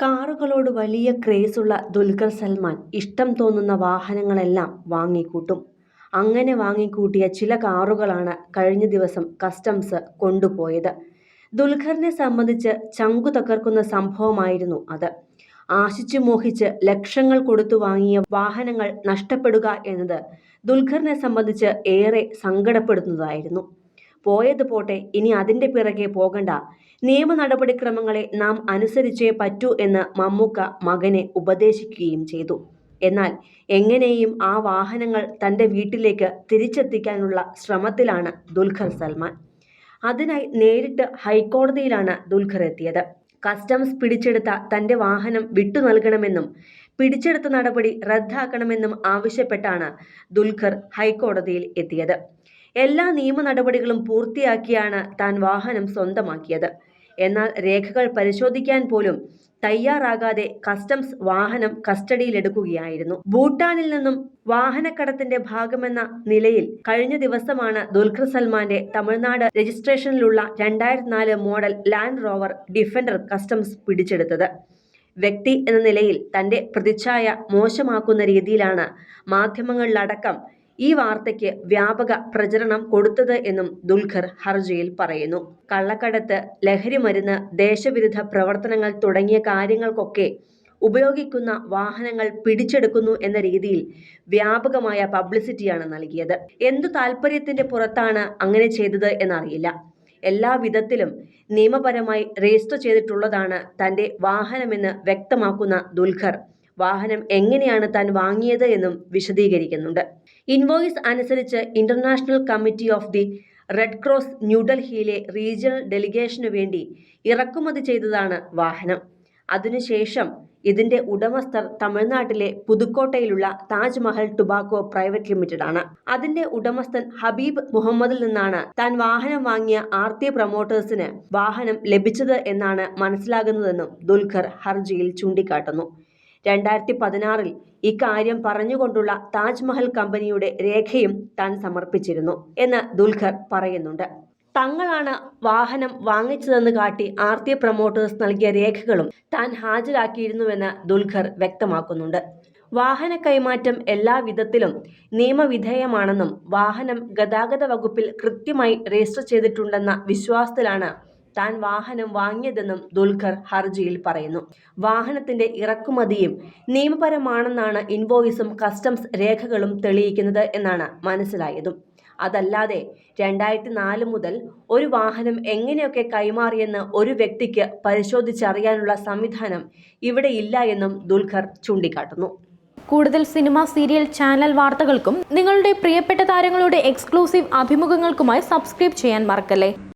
കാറുകളോട് വലിയ ക്രേസുള്ള ദുൽഖർ സൽമാൻ ഇഷ്ടം തോന്നുന്ന വാഹനങ്ങളെല്ലാം വാങ്ങിക്കൂട്ടും. അങ്ങനെ വാങ്ങിക്കൂട്ടിയ ചില കാറുകളാണ് കഴിഞ്ഞ ദിവസം കസ്റ്റംസ് കൊണ്ടുപോയത്. ദുൽഖറിനെ സംബന്ധിച്ച് ചങ്കു തകർക്കുന്ന സംഭവമായിരുന്നു അത്. ആശിച്ചു മോഹിച്ച് ലക്ഷങ്ങൾ കൊടുത്തു വാങ്ങിയ വാഹനങ്ങൾ നഷ്ടപ്പെടുക എന്നത് ദുൽഖറിനെ സംബന്ധിച്ച് ഏറെ സങ്കടപ്പെടുത്തുന്നതായിരുന്നു പോയത് പോട്ടെ ഇനി അതിന്റെ പിറകെ പോകണ്ട. നിയമ നടപടിക്രമങ്ങളെ നാം അനുസരിച്ചേ പറ്റൂ എന്ന് മമ്മൂക്ക മകനെ ഉപദേശിക്കുകയും ചെയ്തു. എന്നാൽ എങ്ങനെയും ആ വാഹനങ്ങൾ തന്റെ വീട്ടിലേക്ക് തിരിച്ചെത്തിക്കാനുള്ള ശ്രമത്തിലാണ് ദുൽഖർ സൽമാൻ. അതിനായി നേരിട്ട് ഹൈക്കോടതിയിലാണ് ദുൽഖർ എത്തിയത്. കസ്റ്റംസ് പിടിച്ചെടുത്ത തന്റെ വാഹനം വിട്ടു നൽകണമെന്നും പിടിച്ചെടുത്ത നടപടി റദ്ദാക്കണമെന്നും ആവശ്യപ്പെട്ടാണ് ദുൽഖർ ഹൈക്കോടതിയിൽ എത്തിയത്. എല്ലാ നിയമ നടപടികളും പൂർത്തിയാക്കിയാണ് താൻ വാഹനം സ്വന്തമാക്കിയത്. എന്നാൽ രേഖകൾ പരിശോധിക്കാൻ പോലും തയ്യാറാകാതെ കസ്റ്റംസ് വാഹനം കസ്റ്റഡിയിലെടുക്കുകയായിരുന്നു. ഭൂട്ടാനിൽ നിന്നും വാഹനക്കടത്തിന്റെ ഭാഗമെന്ന നിലയിൽ കഴിഞ്ഞ ദിവസമാണ് ദുൽഖർ സൽമാന്റെ തമിഴ്നാട് രജിസ്ട്രേഷനിലുള്ള രണ്ടായിരത്തി നാല് model Land Rover Defender customs പിടിച്ചെടുത്തത്. വ്യക്തി എന്ന നിലയിൽ തന്റെ പ്രതിച്ഛായ മോശമാക്കുന്ന രീതിയിലാണ് മാധ്യമങ്ങളിലടക്കം ഈ വാർത്തയ്ക്ക് വ്യാപക പ്രചരണം കൊടുത്തത് എന്നും ദുൽഖർ ഹർജിയിൽ പറയുന്നു. കള്ളക്കടത്ത് ലഹരി മരുന്ന് ദേശവിരുദ്ധ പ്രവർത്തനങ്ങൾ തുടങ്ങിയ കാര്യങ്ങൾക്കൊക്കെ ഉപയോഗിക്കുന്ന വാഹനങ്ങൾ പിടിച്ചെടുക്കുന്നു എന്ന രീതിയിൽ വ്യാപകമായ പബ്ലിസിറ്റിയാണ് നൽകിയത്. എന്തു താല്പര്യത്തിന്റെ പുറത്താണ് അങ്ങനെ ചെയ്തത് എന്നറിയില്ല. എല്ലാ വിധത്തിലും നിയമപരമായി രജിസ്റ്റർ ചെയ്തിട്ടുള്ളതാണ് തന്റെ വാഹനമെന്ന് വ്യക്തമാക്കുന്ന ദുൽഖർ വാഹനം എങ്ങനെയാണ് താൻ വാങ്ങിയത് എന്നും വിശദീകരിക്കുന്നുണ്ട്. ഇൻവോയിസ് അനുസരിച്ച് International Committee of the Red Cross ന്യൂഡൽഹിയിലെ റീജിയണൽ ഡെലിഗേഷനു വേണ്ടി ഇറക്കുമതി ചെയ്തതാണ് വാഹനം. അതിനുശേഷം ഇതിന്റെ ഉടമസ്ഥർ തമിഴ്നാട്ടിലെ പുതുക്കോട്ടയിലുള്ള താജ്മഹൽ ടുബാക്കോ പ്രൈവറ്റ് ലിമിറ്റഡ് ആണ് അതിന്റെ ഉടമസ്ഥൻ ഹബീബ് മുഹമ്മദിൽ നിന്നാണ് താൻ വാഹനം വാങ്ങിയ ആർത്തി പ്രൊമോട്ടേഴ്സിന് വാഹനം ലഭിച്ചത് എന്നാണ് മനസ്സിലാകുന്നതെന്നും ദുൽഖർ ഹർജിയിൽ ചൂണ്ടിക്കാട്ടുന്നു. രണ്ടായിരത്തി പതിനാറിൽ ഇക്കാര്യം പറഞ്ഞുകൊണ്ടുള്ള താജ്മഹൽ കമ്പനിയുടെ രേഖയും താൻ സമർപ്പിച്ചിരുന്നു എന്ന് ദുൽഖർ പറയുന്നുണ്ട്. തങ്ങളാണ് വാഹനം വാങ്ങിച്ചതെന്ന് കാട്ടി ആർത്തി പ്രൊമോട്ടേഴ്സ് നൽകിയ രേഖകളും താൻ ഹാജരാക്കിയിരുന്നുവെന്ന് ദുൽഖർ വ്യക്തമാക്കുന്നുണ്ട്. വാഹന കൈമാറ്റം എല്ലാ വിധത്തിലും നിയമവിധേയമാണെന്നും വാഹനം ഗതാഗത വകുപ്പിൽ കൃത്യമായി രജിസ്റ്റർ ചെയ്തിട്ടുണ്ടെന്ന വിശ്വാസത്തിലാണ് താൻ വാഹനം വാങ്ങിയതെന്നും ദുൽഖർ ഹർജിയിൽ പറയുന്നു. വാഹനത്തിന്റെ ഇറക്കുമതിയും നിയമപരമാണെന്നാണ് ഇൻവോയിസും കസ്റ്റംസ് രേഖകളും തെളിയിക്കുന്നത് എന്നാണ് മനസ്സിലായതും. അതല്ലാതെ രണ്ടായിരത്തി നാല് മുതൽ ഒരു വാഹനം എങ്ങനെയൊക്കെ കൈമാറിയെന്ന് ഒരു വ്യക്തിക്ക് പരിശോധിച്ചറിയാനുള്ള സംവിധാനം ഇവിടെ ഇല്ല എന്നും ദുൽഖർ ചൂണ്ടിക്കാട്ടുന്നു. കൂടുതൽ സിനിമ സീരിയൽ ചാനൽ വാർത്തകൾക്കും നിങ്ങളുടെ പ്രിയപ്പെട്ട താരങ്ങളുടെ എക്സ്ക്ലൂസീവ് അഭിമുഖങ്ങൾക്കുമായി സബ്സ്ക്രൈബ് ചെയ്യാൻ മറക്കല്ലേ?